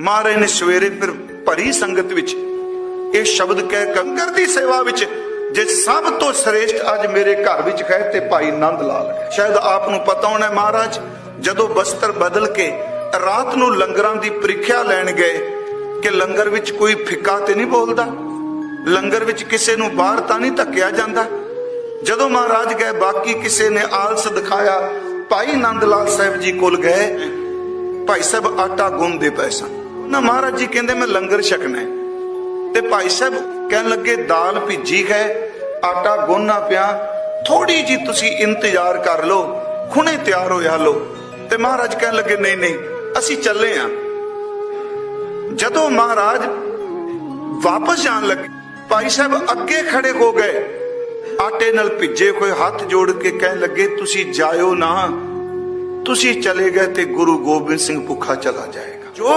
ਮਹਾਰਾਜ ਨੇ ਸਵੇਰੇ ਫਿਰ ਭਰੀ ਸੰਗਤ ਵਿੱਚ। ਇਹ ਸ਼ਬਦ ਕਹਿ ਕੰਗਰ ਦੀ ਸੇਵਾ ਵਿੱਚ ਜੇ ਸਭ ਤੋਂ ਸ੍ਰੇਸ਼ਟ ਅੱਜ ਮੇਰੇ ਘਰ ਵਿੱਚ ਹੈ ਤੇ ਭਾਈ ਆਨੰਦ ਲਾਲ ਹੈ। ਸ਼ਾਇਦ ਆਪ ਨੂੰ ਪਤਾ ਹੋਣਾ ਮਹਾਰਾਜ, ਜਦੋਂ ਬਸਤਰ ਬਦਲ ਕੇ ਰਾਤ ਨੂੰ ਲੰਗਰਾਂ ਦੀ ਪ੍ਰੀਖਿਆ ਲੈਣ ਗਏ, ਕਿ ਲੰਗਰ ਵਿੱਚ ਕੋਈ ਫਿੱਕਾ ਤੇ ਨਹੀਂ ਬੋਲਦਾ, ਲੰਗਰ ਵਿੱਚ ਕਿਸੇ ਨੂੰ ਬਾਹਰ ਤਾਂ ਨਹੀਂ ਧੱਕਿਆ ਜਾਂਦਾ। ਜਦੋਂ ਮਹਾਰਾਜ ਗਏ, ਬਾਕੀ ਕਿਸੇ ਨੇ ਆਲਸ ਦਿਖਾਇਆ, ਭਾਈ ਨੰਦ ਲਾਲ ਸਾਹਿਬ ਜੀ ਕੋਲ ਗਏ, ਭਾਈ ਸਾਹਿਬ ਆਟਾ ਗੁੰਨਦੇ ਪਏ ਸਨ। ਨਾ ਮਹਾਰਾਜ ਜੀ ਕਹਿੰਦੇ ਮੈਂ ਲੰਗਰ ਛਕਣਾ ਹੈ। ਤੇ ਭਾਈ ਸਾਹਿਬ ਕਹਿਣ ਲੱਗੇ ਦਾਲ ਭਿੱਜੀ ਹੈ, ਆਟਾ ਗੁੰਨਣਾ ਪਿਆ ਥੋੜੀ ਜੀ ਤੁਸੀਂ ਇੰਤਜ਼ਾਰ ਕਰ ਲਓ ਹੁਣੇ ਤਿਆਰ ਹੋਇਆ ਲੋ ਤੇ ਮਹਾਰਾਜ ਕਹਿਣ ਲੱਗੇ, ਨਹੀਂ ਨਹੀਂ, ਅਸੀਂ ਚੱਲੇ ਆਂ। ਜਦੋਂ ਮਹਾਰਾਜ ਵਾਪਸ ਜਾਣ ਲੱਗੇ, ਭਾਈ ਸਾਹਿਬ ਅੱਗੇ ਖੜੇ ਹੋ ਗਏ। ਆਟੇ ਨਾਲ ਭਿੱਜੇ ਹੋਏ ਹੱਥ ਜੋੜ ਕੇ ਕਹਿਣ ਲੱਗੇ, ਤੁਸੀਂ ਜਾਇਓ ਨਾ। ਤੁਸੀਂ ਚਲੇ ਗਏ ਤੇ ਗੁਰੂ ਗੋਬਿੰਦ ਸਿੰਘ ਭੁੱਖਾ ਚਲਾ ਜਾਏਗਾ। ਜੋ